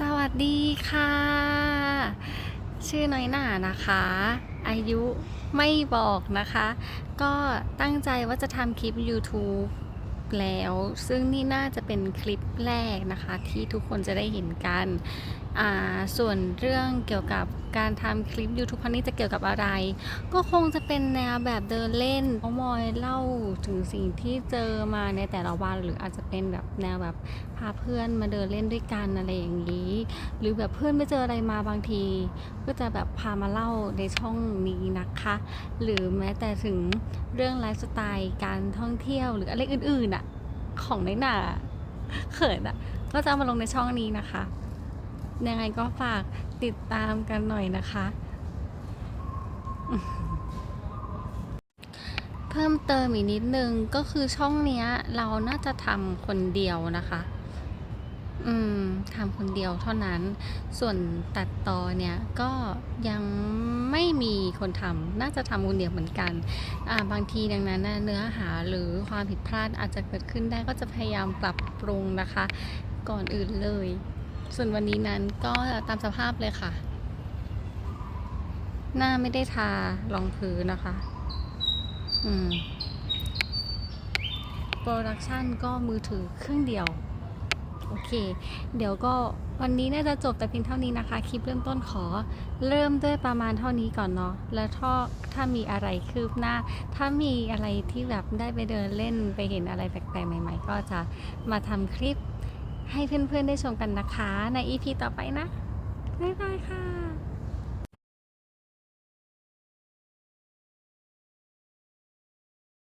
สวัสดีค่ะ ชื่อน้อยหน่านะคะ อายุไม่บอกนะคะ ก็ตั้งใจว่าจะทำคลิป YouTube แล้ว ซึ่งนี่น่าจะเป็นคลิปแรกนะคะที่ทุกคนจะได้เห็นกันอ่าส่วนเรื่องเกี่ยวกับการทำคลิป YouTube ครั้งนี้จะเกี่ยวกับอะไร ก็คงจะเป็นแนวแบบเดินเล่นน้องมอยเล่าถึงสิ่งที่เจอมาในแต่ละวันหรืออาจจะเป็นแบบแนวแบบพาเพื่อนมาเดินเล่นด้วยกันอะไรอย่างนี้ หรือแบบเพื่อนไปเจออะไรมาบางที ก็จะแบบพามาเล่าในช่องนี้นะคะ หรือแม้แต่ถึงเรื่องไลฟ์สไตล์การท่องเที่ยวหรืออะไรอื่นๆอะ ของในหนาเขินอะก็จะมาลงในช่องนี้นะคะ ยังไงก็ฝากติดตามกันหน่อยนะคะ เพิ่มเติมอีกนิดนึงก็คือช่องเนี้ย เราน่าจะทำคนเดียวนะคะ อืมทำคนเดียวเท่านั้น ส่วนตัดต่อเนี่ยก็ยังไม่มีคนทำน่าจะทำคนเดียวเหมือนกันอ่าบางทีดังนั้นนะเนื้อหาหรือความผิดพลาดอาจจะเกิดขึ้นได้ก็จะพยายามปรับปรุงนะคะ ก่อนอื่นเลย ส่วนวันนี้นั้นก็ตามสภาพเลยค่ะ หน้าไม่ได้ทารองพื้นนะคะ อืมโปรดักชันก็มือถือเครื่องเดียว โอเค เดี๋ยวก็วันนี้น่าจะจบแต่เพียงเท่านี้นะคะ คลิปเริ่มต้นขอ เริ่มด้วยประมาณเท่านี้ก่อนเนาะ แล้วถ้าถ้ามีอะไรคืบหน้า ถ้ามีอะไรที่แบบได้ไปเดินเล่นไปเห็นอะไรแปลกๆ ใหม่ ๆ ก็จะมาทำคลิปให้เพื่อนๆได้ชมกันนะคะ ในอีพีต่อไปนะ บ๊ายบายค่ะ